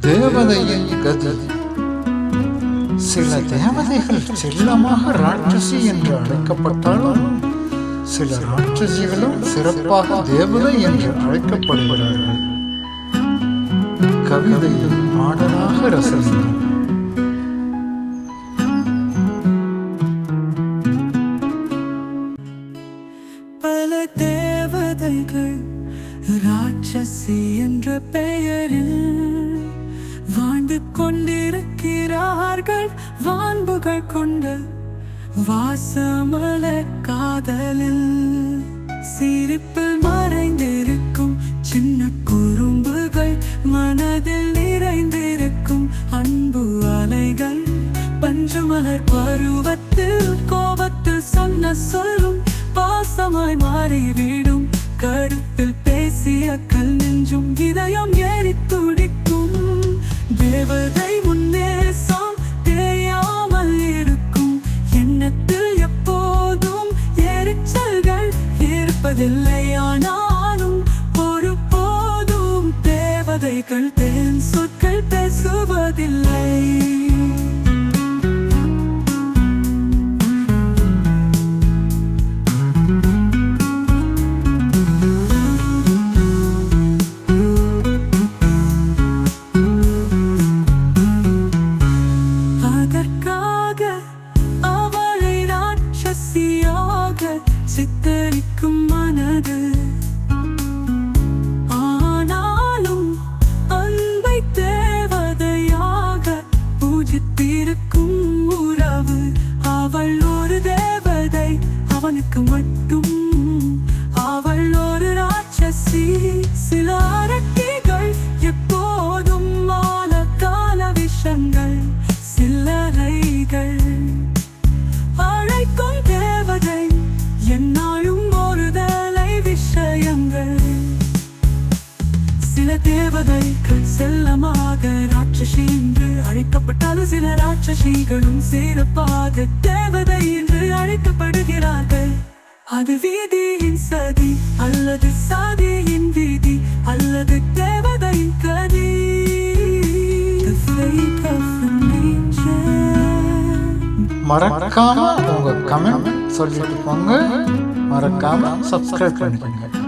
தேவதையின் கதி சில தேவதைகள் செல்லமாக ராட்சசி என்று அழைக்கப்பட்டாலும் சில ராட்சசிகளும் சிறப்பாக தேவதை என்று அழைக்கப்படுகிறார்கள். கவிதையில் பாடலாக ரசனை பல தேவதைகள் ராட்சசி என்ற பெயரில் வாழ்ந்து கொண்டிருக்கிறார்கள் வான்புகள் கொண்டு. வாசமல காதலில் சிரிப்பில் மறைந்திருக்கும் சின்ன குறும்புகள் மனதில் நிறைந்திருக்கும் அன்பு அலைகள். பஞ்சுமலர் பருவத்தில் கோபத்தில் சொன்ன சொல்லும் பாசமாய் மாறிவிடும். கருத்தில் பேசிய கல் நெஞ்சும் இதயம் தேவதை முன்னேசம் தெரியாமல் இருக்கும். எண்ணத்தில் எப்போதும் எரிச்சல்கள் இருப்பதில்லை. ஆனாலும் ஒரு போதும் தேவதைகள் தேன் சொற்கள் பேசுவதில்லை. ராட்சசியாக சித்தரிக்கும் மனது. ஆனாலும் அன்பை தேவதையாக பூஜித்திருக்கும் உறவு. அவள் ஒரு தேவதை அவனுக்கு மட்டும் சில தேவதைகள் செல்லமாக ராட்சசி என்று அழைக்கப்பட்டாலும் சில ராட்சசிகளும் சிறப்பாக தேவதை என்று அழைக்கப்படுகிறார்கள். அது வீதியின் சதி அல்லது சாதியின் வீதி அல்லது தேவதை கதி. மறக்காம உங்க கமெண்ட் சொல்லிட்டு போங்க. மறக்காம சப்ஸ்கிரைப் பண்ணிக்கோங்க.